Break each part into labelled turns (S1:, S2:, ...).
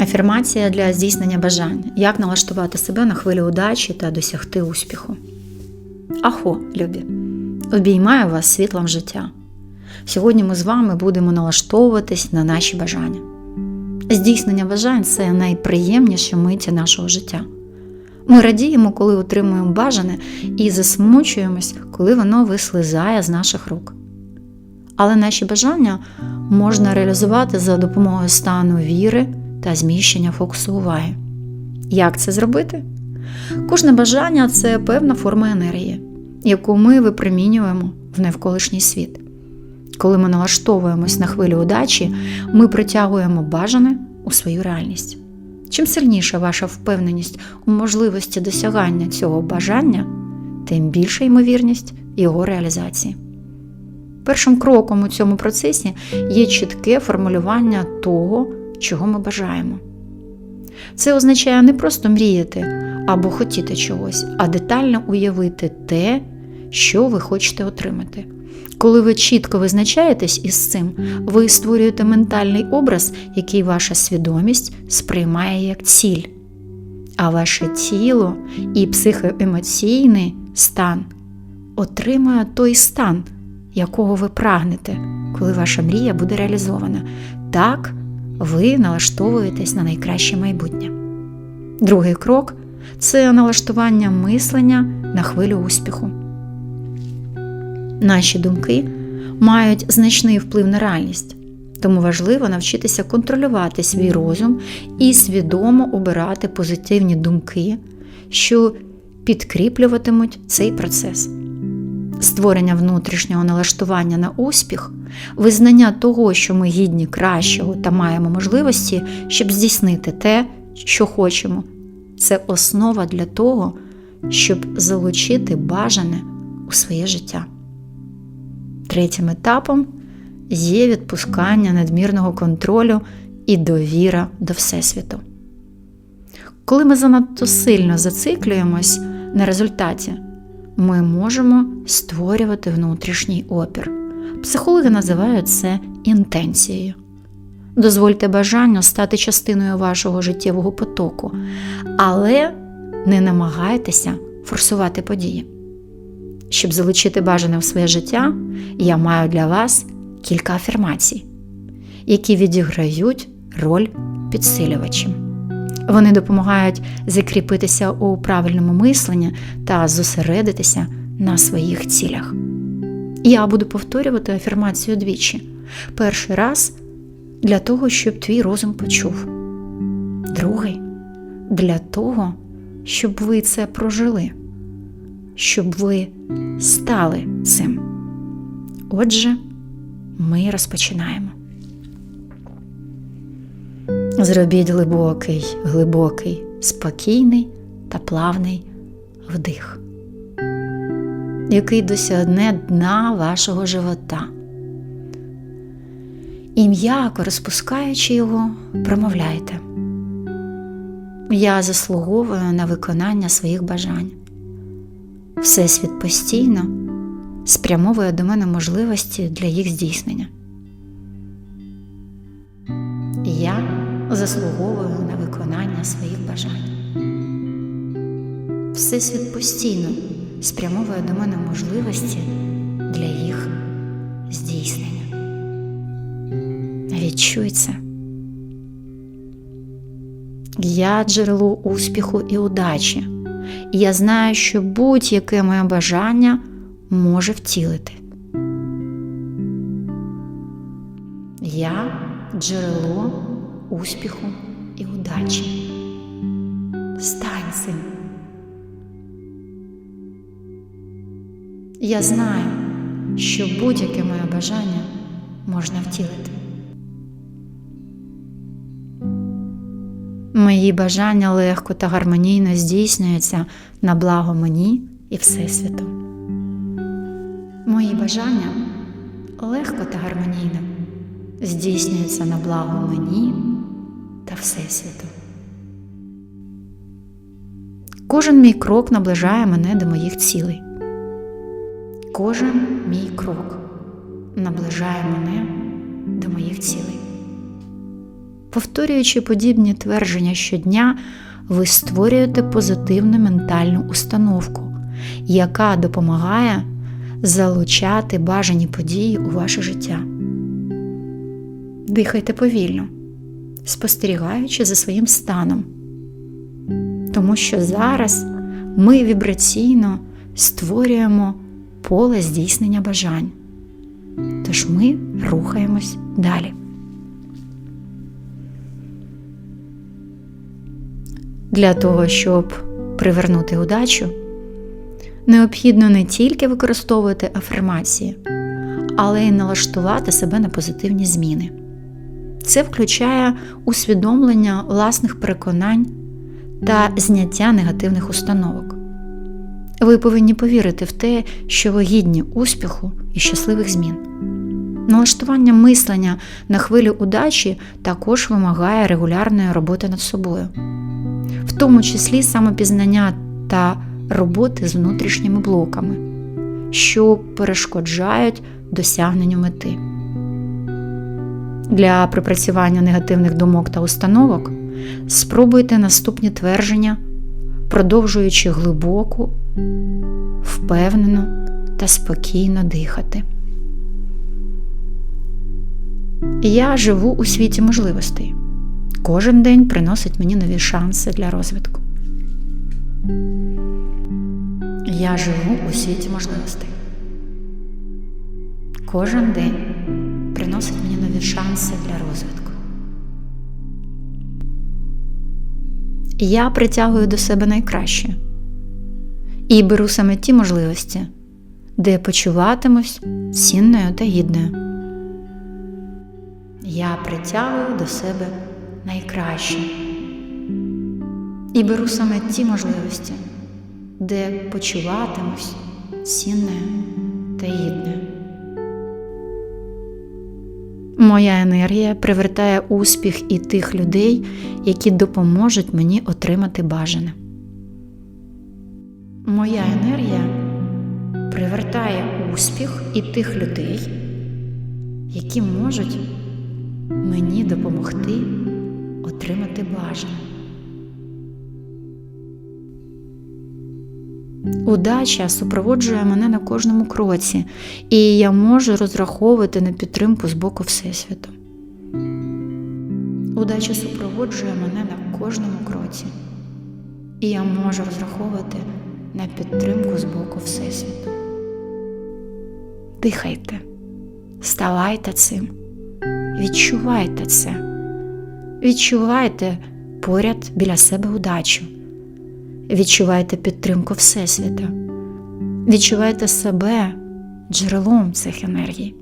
S1: Афірмація для здійснення бажань. Як налаштувати себе на хвилю удачі та досягти успіху. Ахо, любі! Обіймаю вас світлом життя. Сьогодні ми з вами будемо налаштовуватись на наші бажання. Здійснення бажань це найприємніші миті нашого життя. Ми радіємо, коли отримуємо бажане, і засмучуємось, коли воно вислизає з наших рук. Але наші бажання можна реалізувати за допомогою стану віри та зміщення фокусу уваги. Як це зробити? Кожне бажання це певна форма енергії, яку ми випромінюємо в навколишній світ. Коли ми налаштовуємось на хвилю удачі, ми притягуємо бажане у свою реальність. Чим сильніша ваша впевненість у можливості досягання цього бажання, тим більша ймовірність його реалізації. Першим кроком у цьому процесі є чітке формулювання того, чого ми бажаємо. Це означає не просто мріяти або хотіти чогось, а детально уявити те, що ви хочете отримати. Коли ви чітко визначаєтесь із цим, ви створюєте ментальний образ, який ваша свідомість сприймає як ціль, а ваше тіло і психоемоційний стан отримує той стан, якого ви прагнете, коли ваша мрія буде реалізована. Так ви налаштовуєтесь на найкраще майбутнє. Другий крок це налаштування мислення на хвилю успіху. Наші думки мають значний вплив на реальність, тому важливо навчитися контролювати свій розум і свідомо обирати позитивні думки, що підкріплюватимуть цей процес. Створення внутрішнього налаштування на успіх, визнання того, що ми гідні кращого та маємо можливості, щоб здійснити те, що хочемо, це основа для того, щоб залучити бажане у своє життя. Третім етапом є відпускання надмірного контролю і довіра до Всесвіту. Коли ми занадто сильно зациклюємось на результаті, ми можемо створювати внутрішній опір. Психологи називають це інтенцією. Дозвольте бажанню стати частиною вашого життєвого потоку, але не намагайтеся форсувати події. Щоб залучити бажане в своє життя, я маю для вас кілька афірмацій, які відіграють роль підсилювачів. Вони допомагають закріпитися у правильному мисленні та зосередитися на своїх цілях. Я буду повторювати афірмацію двічі. Перший раз для того, щоб твій розум почув. Другий для того, щоб ви це прожили, щоб ви стали цим. Отже, ми розпочинаємо. Зробіть глибокий, глибокий, спокійний та плавний вдих, який досягне дна вашого живота. І м'яко розпускаючи його, промовляйте. Я заслуговую на виконання своїх бажань. Всесвіт постійно спрямовує до мене можливості для їх здійснення. Я заслуговую на виконання своїх бажань. Всесвіт постійно спрямовує до мене можливості для їх здійснення. Відчуй. Я джерело успіху і удачі, і я знаю, що будь-яке моє бажання може втілити. Я джерело успіху і удачі. Стань цим. Я знаю, що будь-яке моє бажання можна втілити. Мої бажання легко та гармонійно здійснюються на благо мені і Всесвіту. Мої бажання легко та гармонійно здійснюються на благо мені та Всесвіту. Кожен мій крок наближає мене до моїх цілей. Кожен мій крок наближає мене до моїх цілей. Повторюючи подібні твердження щодня, ви створюєте позитивну ментальну установку, яка допомагає залучати бажані події у ваше життя. Дихайте повільно, спостерігаючи за своїм станом, тому що зараз ми вібраційно створюємо поле здійснення бажань. Тож ми рухаємось далі. Для того, щоб привернути удачу, необхідно не тільки використовувати афірмації, але й налаштувати себе на позитивні зміни. Це включає усвідомлення власних переконань та зняття негативних установок. Ви повинні повірити в те, що ви гідні успіху і щасливих змін. Налаштування мислення на хвилю удачі також вимагає регулярної роботи над собою, в тому числі самопізнання та роботи з внутрішніми блоками, що перешкоджають досягненню мети. Для припрацювання негативних думок та установок спробуйте наступні твердження, продовжуючи глибоку, впевнено та спокійно дихати. Я живу у світі можливостей. Кожен день приносить мені нові шанси для розвитку. Я живу у світі можливостей. Кожен день приносить мені нові шанси для розвитку. Я притягую до себе найкраще і беру саме ті можливості, де почуватимусь цінною та гідною. Я притягую до себе найкраще і беру саме ті можливості, де почуватимусь цінною та гідною. Моя енергія привертає успіх і тих людей, які допоможуть мені отримати бажане. Моя енергія привертає успіх і тих людей, які можуть мені допомогти отримати бажане. Удача супроводжує мене на кожному кроці, і я можу розраховувати на підтримку з боку Всесвіту. Удача супроводжує мене на кожному кроці, і я можу розраховувати на підтримку з боку Всесвіту. Дихайте, ставайте цим, відчувайте це, відчувайте поряд біля себе удачу. Відчувайте підтримку Всесвіта, відчувайте себе джерелом цих енергій.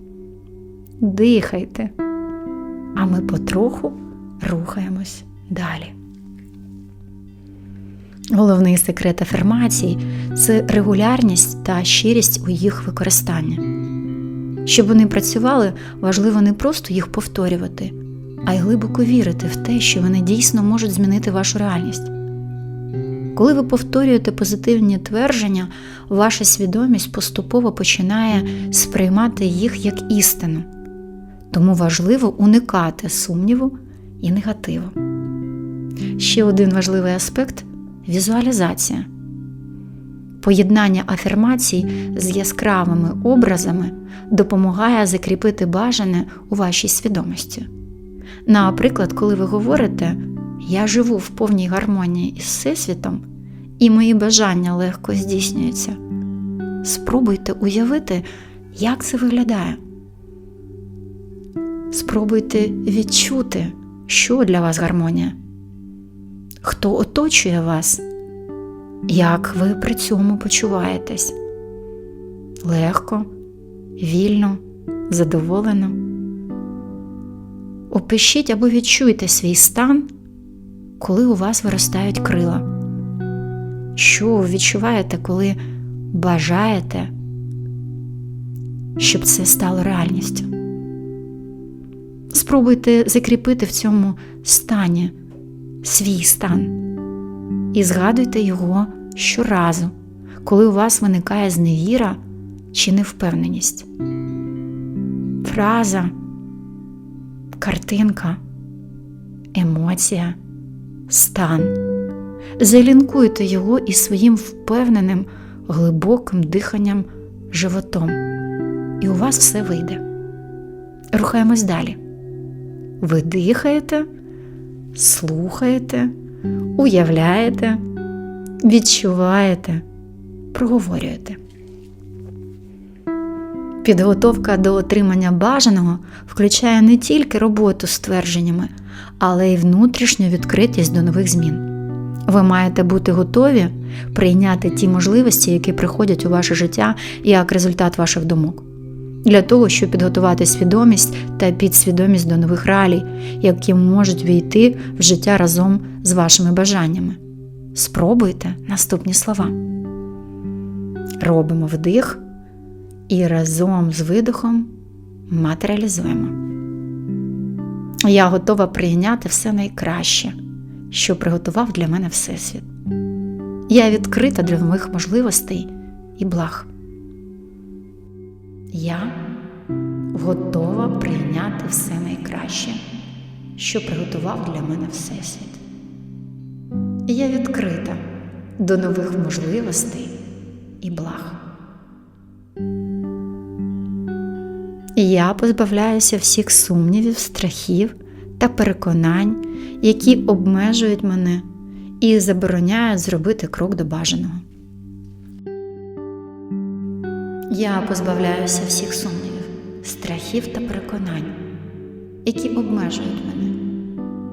S1: Дихайте, а ми потроху рухаємось далі. Головний секрет афірмацій це регулярність та щирість у їх використанні. Щоб вони працювали, важливо не просто їх повторювати, а й глибоко вірити в те, що вони дійсно можуть змінити вашу реальність. Коли ви повторюєте позитивні твердження, ваша свідомість поступово починає сприймати їх як істину, тому важливо уникати сумніву і негативу. Ще один важливий аспект візуалізація. Поєднання афірмацій з яскравими образами допомагає закріпити бажане у вашій свідомості. Наприклад, коли ви говорите я живу в повній гармонії із Всесвітом, і мої бажання легко здійснюються. Спробуйте уявити, як це виглядає. Спробуйте відчути, що для вас гармонія, хто оточує вас, як ви при цьому почуваєтесь легко, вільно, задоволено. Опишіть або відчуйте свій стан коли у вас виростають крила? Що ви відчуваєте, коли бажаєте, щоб це стало реальністю? Спробуйте закріпити в цьому стані свій стан і згадуйте його щоразу, коли у вас виникає зневіра чи невпевненість. Фраза, картинка емоція, стан. Залінкуйте його із своїм впевненим, глибоким диханням животом, і у вас все вийде. Рухаємось далі. Ви дихаєте, слухаєте, уявляєте, відчуваєте, проговорюєте. Підготовка до отримання бажаного включає не тільки роботу з твердженнями, але й внутрішню відкритість до нових змін. Ви маєте бути готові прийняти ті можливості, які приходять у ваше життя як результат ваших думок, для того, щоб підготувати свідомість та підсвідомість до нових реалій, які можуть війти в життя разом з вашими бажаннями. Спробуйте наступні слова. Робимо вдих і разом з видихом матеріалізуємо. Я готова прийняти все найкраще, що приготував для мене Всесвіт. Я відкрита для нових можливостей і благ. Я готова прийняти все найкраще, що приготував для мене Всесвіт. Я відкрита до нових можливостей і благ. Я позбавляюся всіх сумнівів, страхів та переконань, які обмежують мене і забороняють зробити крок до бажаного. Я позбавляюся всіх сумнівів, страхів та переконань, які обмежують мене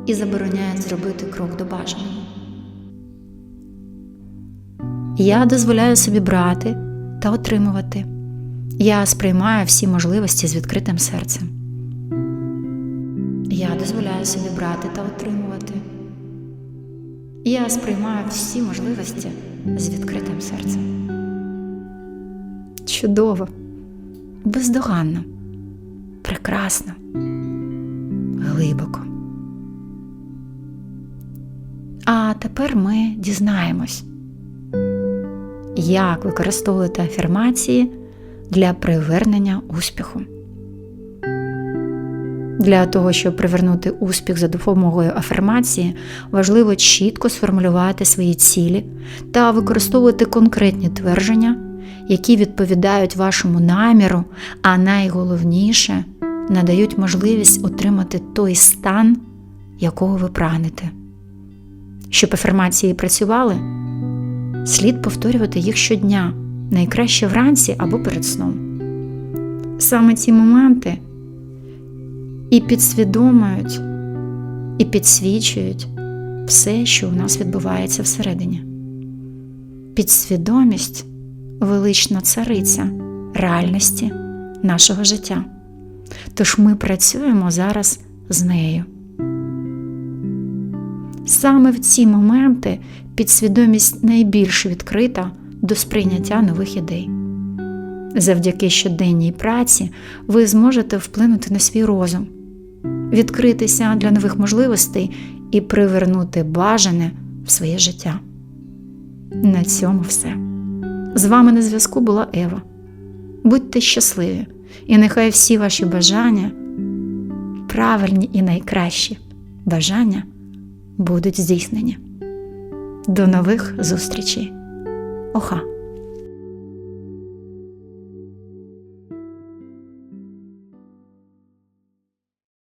S1: і забороняють зробити крок до бажаного. Я дозволяю собі брати та отримувати. Я сприймаю всі можливості з відкритим серцем. Я дозволяю собі брати та отримувати. Я сприймаю всі можливості з відкритим серцем. Чудово, бездоганно, прекрасно, глибоко. А тепер ми дізнаємось, як використовувати афірмації для привернення успіху. Для того, щоб привернути успіх за допомогою афірмації, важливо чітко сформулювати свої цілі та використовувати конкретні твердження, які відповідають вашому наміру, а найголовніше надають можливість отримати той стан, якого ви прагнете. Щоб афірмації працювали, слід повторювати їх щодня, найкраще вранці або перед сном. Саме ці моменти і підсвідомують, і підсвічують все, що у нас відбувається всередині. Підсвідомість велична цариця реальності нашого життя. Тож ми працюємо зараз з нею. Саме в ці моменти підсвідомість найбільш відкрита до сприйняття нових ідей. Завдяки щоденній праці ви зможете вплинути на свій розум, відкритися для нових можливостей і привернути бажане в своє життя. На цьому все. З вами на зв'язку була Ева. Будьте щасливі, і нехай всі ваші бажання, правильні і найкращі бажання будуть здійснені. До нових зустрічей! hoja.